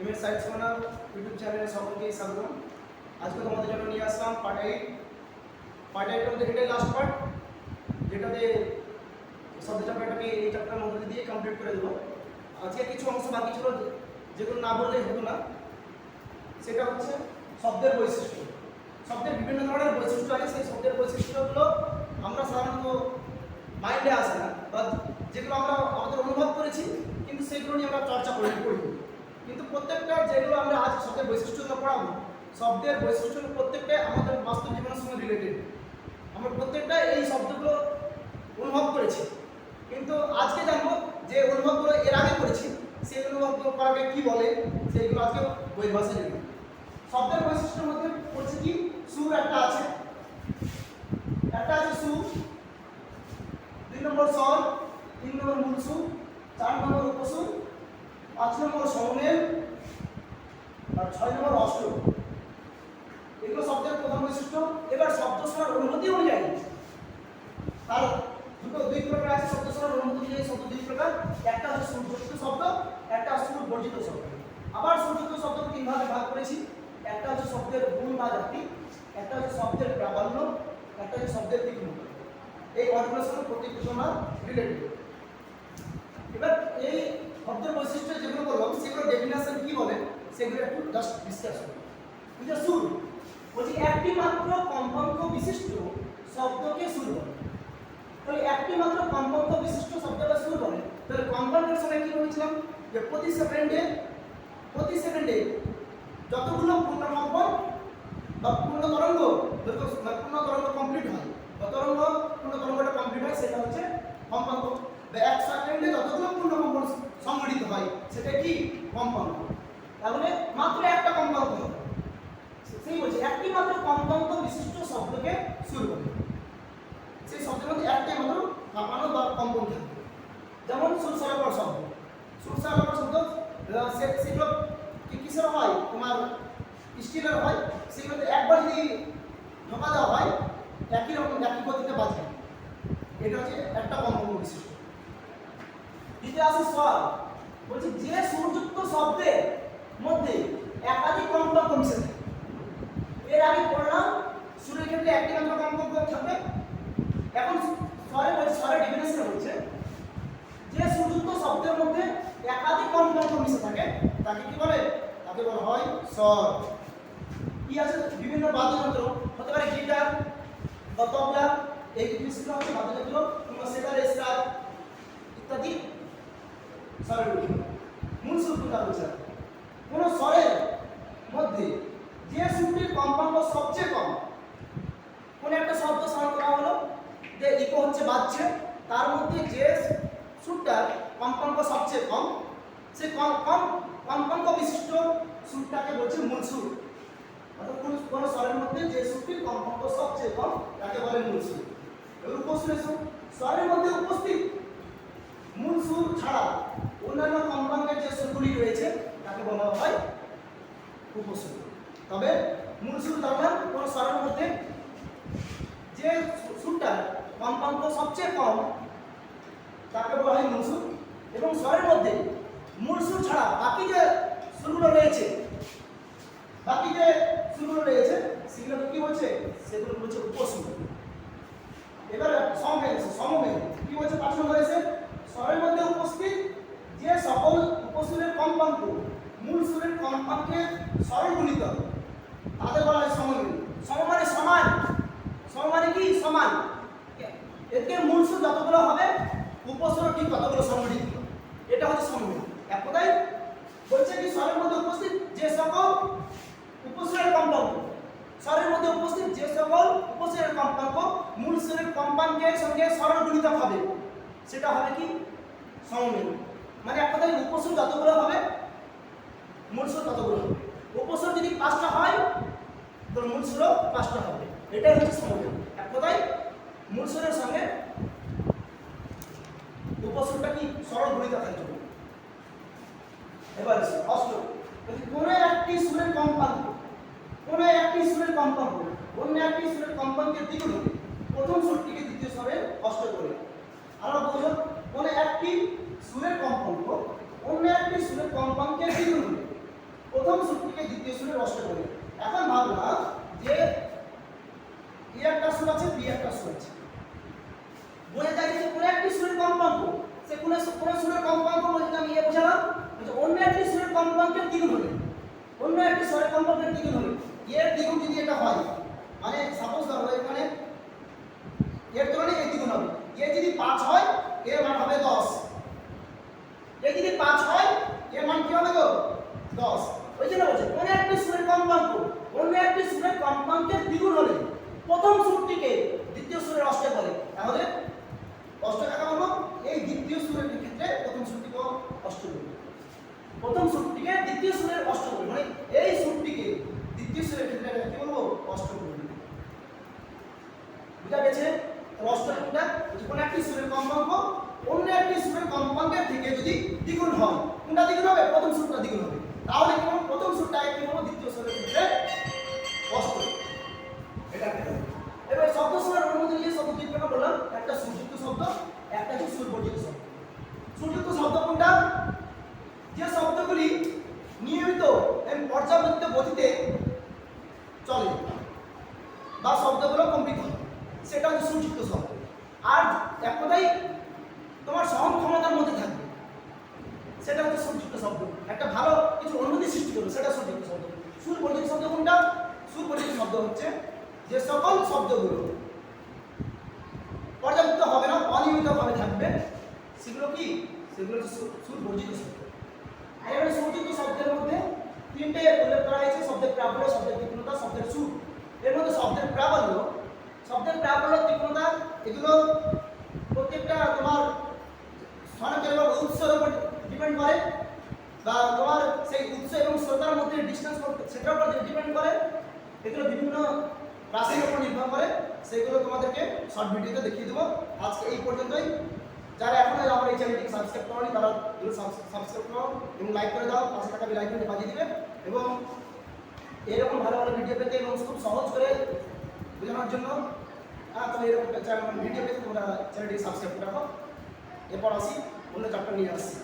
M S science মানা YouTube চ্যানেলে সকলকে স্বাগত আজকে তোমাদের জন্য নিয়ে আসলাম পার্ট এইট পার্ট এইটের মধ্যে এটাই লাস্ট পার্ট যেটাতে শব্দ চ্যাপ্টারটাকে এই চ্যাপ্টারের মধ্যে দিয়ে কমপ্লিট করে দেবো। আজকে কিছু অংশ বাকি ছিল, যেগুলো না বললেই হতো না। সেটা হচ্ছে শব্দের বৈশিষ্ট্য। শব্দের বিভিন্ন ধরনের বৈশিষ্ট্য আছে, সেই শব্দের বৈশিষ্ট্যগুলো আমরা সাধারণত মাইন্ডে আসে না, বা যেগুলো আমরা আমাদের অনুভব করেছি, কিন্তু সেগুলো নিয়ে আমরা চর্চা করি করি কিন্তু প্রত্যেকটা যেগুলো আমরা আজ শব্দের বৈশিষ্ট্যগুলো পড়াবো, শব্দের বৈশিষ্ট্যগুলো প্রত্যেকটাই আমাদের বাস্তব জীবনের সঙ্গে রিলেটেড আমরা প্রত্যেকটা এই শব্দগুলো অনুভব করেছি। কিন্তু আজকে জানব যে অনুভবগুলো এর আগে করেছি, সেই অনুভবগুলো করাকে কী বলে, সেইগুলো আজকে বই ভাষায় জানব। শব্দের বৈশিষ্ট্যের মধ্যে পড়ছে কি? সুর একটা আছে। একটা আছে সুর, দুই নম্বর স্বর, তিন নম্বর মূল সুর, চার নম্বর উপসুর পাঁচ নম্বর সমমেল আর ছয় নম্বর অষ্ট এগুলো শব্দের প্রধান বৈশিষ্ট্য। এবার শব্দ শোনার অনুমতি অনুযায়ী, তার দুটো দুই প্রকার আছে, শব্দ শোনার অনুমতি অনুযায়ী শব্দ দুই প্রকার। একটা হচ্ছে সুরযুক্ত শব্দ, একটা সুর বর্জিত শব্দ। আবার সুরযুক্ত শব্দ তিন ভাগে ভাগ করেছি। একটা হচ্ছে শব্দের গুণ বা জাতি, একটা হচ্ছে শব্দের প্রাবল্য, একটা হচ্ছে শব্দের তীক্ষ্ণতা এই অর্ডগুলোর সঙ্গে প্রত্যেকটি তোমরা রিলেটেড এবার এই শব্দের বৈশিষ্ট্য যেগুলো বললাম সেগুলো ডেফিনেশন কি বলে সেগুলো একটু জাস্ট ডিসকাস করি বুঝে সুর বলছি একটি মাত্র কম্পাঙ্ক বিশিষ্ট শব্দকে সুর বলে তাহলে একটি মাত্র কম্পাঙ্ক বিশিষ্ট শব্দকে সুর বলে তাহলে কম্পাঙ্কের সময় কি বলেছিলাম? যে প্রতি সেকেন্ডে প্রতি সেকেন্ডে যতগুলো পূর্ণকম্পন বা পূর্ণ তরঙ্গ পূর্ণ তরঙ্গ কমপ্লিট হয় বা তরঙ্গ পূর্ণ তরঙ্গটা কমপ্লিট হয়, সেটা হচ্ছে কম্পাঙ্ক। বা এক সেকেন্ডে যতগুলো পূর্ণ কম্পন সংঘটিত হয়, সেটা কি? কম্পাঙ্ক। তাহলে মাত্র একটা কম্পাঙ্ক হবে সেই বলছে, একটি মাত্র কম্পাঙ্ক বিশিষ্ট শব্দকে শুরু বলে সেই শব্দের মধ্যে একটাই মাত্র কাঁপানো বা কম্পন থাকে যেমন সুরসারকর শব্দ। সুরসারকর শব্দ সেগুলো কিসের হয়? তোমার স্টিলের হয়। সেগুলোতে একবার যদি ঢোকা দেওয়া হয়, একই রকম একই গতিতে বাজবে। এটা হচ্ছে একটা কম্পন বিশিষ্ট। দ্বিতীয় আছে স্বর। বলছি, যে শব্দের মধ্যে একাধিক কম্পাঙ্ক মিশে থাকে এর আগে পড়লাম সুরের ক্ষেত্রে একটি মাত্র কম্পাঙ্ক থাকবে? এখন স্বরে স্বরের ডেফিনেশন হচ্ছে যে সুযুক্ত শব্দের মধ্যে একাধিক কম্পাঙ্ক মিশে থাকে, তাকে কি বলে? তাকে বলা হয় স্বর। কি আছে? বিভিন্ন বাদ্যযন্ত্র, হতে পারে গিটার বা তবলা এই জিনিসগুলো হচ্ছে বাদ্যযন্ত্র, কিংবা সেটার স্টার ইত্যাদি। স্বরের। মূল সুরটা হচ্ছে কোন স্বরের মধ্যে যে সুরটির কম্পাঙ্ক সবচেয়ে কম, কোন একটা শব্দ স্মরণ করা হলো যে ইকো হচ্ছে বাজছে, তার মধ্যে যে সুরটার কম্পাঙ্ক সবচেয়ে কম, সে কম কম কম্পাঙ্ক বিশিষ্ট সুরটাকে বলছে মূল সুর অর্থাৎ কোন স্বরের মধ্যে যে সুরটির কম্পাঙ্ক সবচেয়ে কম, তাকে বলে মূল সুর সুর স্বরের মধ্যে উপস্থিত মূল সুর ছাড়া অন্যান্য কম্পাঙ্কের যে সুরগুলি রয়েছে বলা হয় উপসুর তবে মূল সুর তখন কোন স্বরের মধ্যে যে সুরটা কম্পাঙ্ক সবচেয়ে কম, তাকে বলা হয় মূল সুর এবং স্বরের মধ্যে মূল সুর ছাড়া বাকি যে সুরগুলো রয়েছে, বাকি যে সুরগুলো রয়েছে সেগুলো কি বলছে? সেগুলো বলছে উপসুর এবার সমমেল সমমেল, কি বলছে? পাঁচ নম্বর এসে স্বরের মধ্যে উপস্থিত যে সকল উপসুরের কম্পাঙ্ক মূল সুরের কম্পাঙ্কের স্বরের গুণিত তাদের বলা হয় সমমেল সম মানে সমান সম মানে কি? সমান এতে মূল সুর যতগুলো হবে উপসুর ঠিক ততগুলো সংগঠিত এটা হচ্ছে সমমেল এক কথায় বলছে কি, স্বরের মধ্যে উপস্থিত যে সকল উপসুরের কম্পাঙ্ক স্বরের মধ্যে উপস্থিত যে সকল উপসুরের কম্পাঙ্ক মূল সুরের কম্পাঙ্কের সঙ্গে স্বরের গুণিত হবে। সেটা হবে কি? সমমেল মানে এক কথায় উপসুর যতগুলো হবে মূল সুর ততগুলো হবে? উপসুর যদি পাঁচটা হয় তো মূল সুরও পাঁচটা হবে। এটাই হচ্ছে সমমেল এক কথায় মূল সুরের সঙ্গে উপসুরটা কি? সরল গুণিত থাকবে এবার আসি, অষ্ট যদি কোনো একটি সুরের কম্পাঙ্ক কোনো একটি সুরের কম্পাঙ্ক অন্য একটি সুরের কম্পাঙ্কের দ্বিগুণ প্রথম সুরটিকে দ্বিতীয় স্বরে অষ্ট করে আরও বলুন কোনো একটি সুরের কম্পাঙ্ক অন্য একটি সুরের কম্পাঙ্কের দ্বিগুণ প্রথম সুর থেকে দ্বিতীয় সুরে নষ্ট করি। এখন ভাবলাম যে এ একটা সুর আছে, বি একটা সুর আছে। বলে যায় যে কোনো একটি সুরের কম্পাঙ্ক, সে কোনো কোনো সুরের কম্পাঙ্ক বলছি আমি এ বোঝালাম অন্য একটি সুরের কম্পাঙ্কের দ্বিগুণ হবে। অন্য একটি সুরের কম্পাঙ্কের দ্বিগুণ হবে। এর দ্বিগুণ যদি এটা হয় মানে সাপোজ ধরো এখানে এর তুলনায় এর দ্বিগুণ হবে। এ যদি পাঁচ হয়, এর মান হবে দশ। এ যদি পাঁচ হয়, এর মান কি হবে তো দশ। জন্য বলছে কোনো একটি সুরের কম্পাঙ্ক? অন্য একটি সুরের কম্পাঙ্কের দ্বিগুণ হলে? প্রথম সুরটিকে দ্বিতীয় সুরের অষ্টে বলে। তাহলে অষ্ট কাকা বলব? এই দ্বিতীয় সুরের ক্ষেত্রে প্রথম সুরটিকে অষ্ট বলব প্রথম সুরটিকে দ্বিতীয় সুরের অষ্ট বলব মানে এই সুরটিকে দ্বিতীয় সুরের ক্ষেত্রে কি বলব? অষ্ট বলব বুঝা গেছে? অষ্ট কোনটা কোনো একটি সুরের কম্পাঙ্ক? অন্য একটি সুরের কম্পাঙ্কের থেকে যদি দ্বিগুণ হয়, কোনটা দ্বিগুণ হবে? প্রথম সুরটা দ্বিগুণ হবে। তাহলে কি বলব প্রথম সুরটা কি বলব দ্বিতীয় সুরের ক্ষেত্রে এটা এবার শব্দ সুরের অনুমতি নিয়ে শব্দ তিন বললাম। একটা সুযুক্ত শব্দ, একটা হচ্ছে সুরবর্জিত শব্দ সুযুক্ত শব্দ কোনটা যে শব্দগুলি নিয়মিত এবং পর্যাবৃত্ত গতিতে চলে বা শব্দগুলো কম্পিত হয় সেটা হচ্ছে সুযুক্ত শব্দ আর এক কথাই তোমার সহন ক্ষমতার মধ্যে থাকবে সেটা হচ্ছে সুযুক্ত শব্দ একটা ভালো কিছু অনুভূতি সৃষ্টি করবে সেটা সুযুক্ত শব্দ সুর বর্জিত শব্দ কোনটা সুর বর্জিত শব্দ হচ্ছে যে সকল শব্দগুলো। পর্যাপ্ত হবে না, অনিয়মিতভাবে থাকবে। সেগুলো কি? সেগুলো হচ্ছে শব্দ। আর এবারে শব্দের মধ্যে তিনটে উল্লেখ করা হয়েছে, শব্দের প্রাবল্য, শব্দের তীক্ষ্ণতা, শব্দের সুর। এর মধ্যে শব্দের প্রাবল্য শব্দের প্রাবল্য, তীক্ষ্ণতা, এগুলো প্রত্যেকটা তোমার এবং উৎসের উপর ডিপেন্ড করে বা তোমার সেই উৎস এবং শ্রোতার মধ্যে ডিস্টেন্স সেটার উপর ডিপেন্ড করে। এগুলো বিভিন্ন রাশির উপর নির্ভর করে সেগুলো তোমাদেরকে শর্ট ভিডিওতে দেখিয়ে দেবো। আজকে এই পর্যন্তই। যারা এখনও আমার এই চ্যানেলটিকে সাবস্ক্রাইব করনি তারা এগুলো সাবস্ক্রাইব করো এবং লাইক করে দাও পাশে থাকা বেল আইকনটি বাজিয়ে দিবে এবং এরকম ভালো ভালো ভিডিও পেতে এবং খুব সহজ করে বোঝানোর জন্য আহ, তুমি এরকম ভিডিও পেতে তোমরা চ্যানেলটিকে সাবস্ক্রাইব করে রাখো। এরপর আসি অন্য চ্যাপ্টার নিয়ে আসছি।